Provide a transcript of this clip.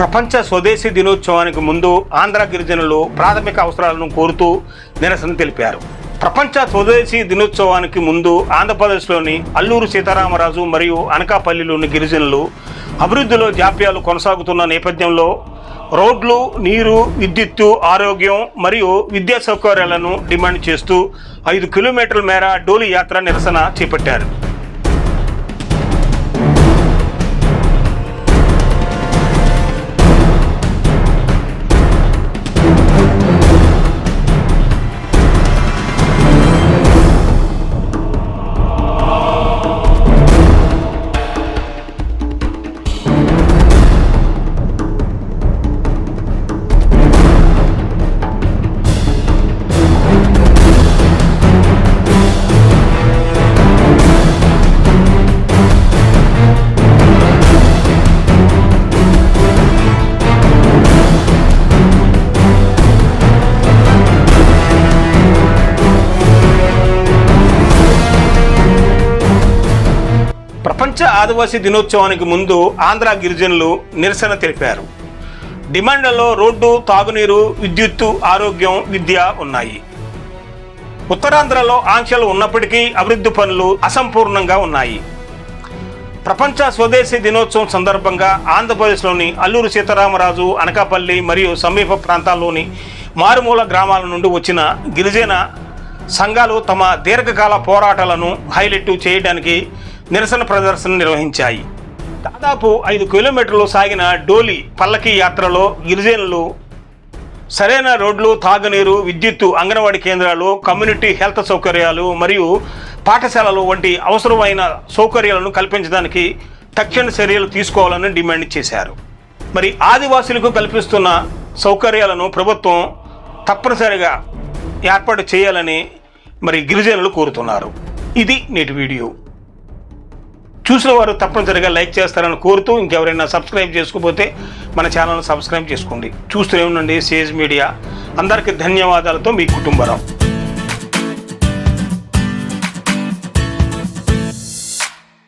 ప్రపంచ స్వదేశీ దినోత్సవానికి ముందు ఆంధ్ర గిరిజనులు ప్రాథమిక అవసరాలను కోరుతూ నిరసన తెలిపారు. ప్రపంచ స్వదేశీ దినోత్సవానికి ముందు ఆంధ్రప్రదేశ్లోని అల్లూరు సీతారామరాజు మరియు అనకాపల్లిలోని గిరిజనులు అభివృద్ధిలో జాప్యాలు కొనసాగుతున్న నేపథ్యంలో రోడ్లు నీరు విద్యుత్తు ఆరోగ్యం మరియు విద్యా సౌకర్యాలను డిమాండ్ చేస్తూ ఐదు కిలోమీటర్ల మేర డోలి యాత్ర నిరసన చేపట్టారు. ప్రపంచ ఆదివాసీ దినోత్సవానికి ముందు ఆంధ్ర గిరిజనులు నిరసన తెలిపారు. డిమాండ్లలో రోడ్డు తాగునీరు విద్యుత్తు ఆరోగ్యం విద్య ఉన్నాయి. ఉత్తరాంధ్రలో ఆంక్షలు ఉన్నప్పటికీ అభివృద్ధి పనులు అసంపూర్ణంగా ఉన్నాయి. ప్రపంచ స్వదేశీ దినోత్సవం సందర్భంగా ఆంధ్రప్రదేశ్లోని అల్లూరు సీతారామరాజు అనకాపల్లి మరియు సమీప ప్రాంతాల్లోని మారుమూల గ్రామాల నుండి వచ్చిన గిరిజన సంఘాలు తమ దీర్ఘకాల పోరాటాలను హైలైట్ చేయడానికి నిరసన ప్రదర్శన నిర్వహించాయి. దాదాపు ఐదు కిలోమీటర్లు సాగిన డోలి పల్లకి యాత్రలో గిరిజనులు సరైన రోడ్లు తాగునీరు విద్యుత్తు అంగన్వాడీ కేంద్రాలు కమ్యూనిటీ హెల్త్ సౌకర్యాలు మరియు పాఠశాలలు వంటి అవసరమైన సౌకర్యాలను కల్పించడానికి తక్షణ చర్యలు తీసుకోవాలని డిమాండ్ చేశారు. మరి ఆదివాసులకు కల్పిస్తున్న సౌకర్యాలను ప్రభుత్వం తప్పనిసరిగా ఏర్పాటు చేయాలని మరి గిరిజనులు కోరుతున్నారు. ఇది నేటి వీడియో. చూసిన వారు తప్పనిసరిగా లైక్ చేస్తారని కోరుతూ ఇంకెవరైనా సబ్స్క్రైబ్ చేసుకోకపోతే మన ఛానల్ సబ్స్క్రైబ్ చేసుకోండి. చూస్తూనే ఉండండి సేజ్ మీడియా. అందరికీ ధన్యవాదాలతో మీ కుటుంబరావు.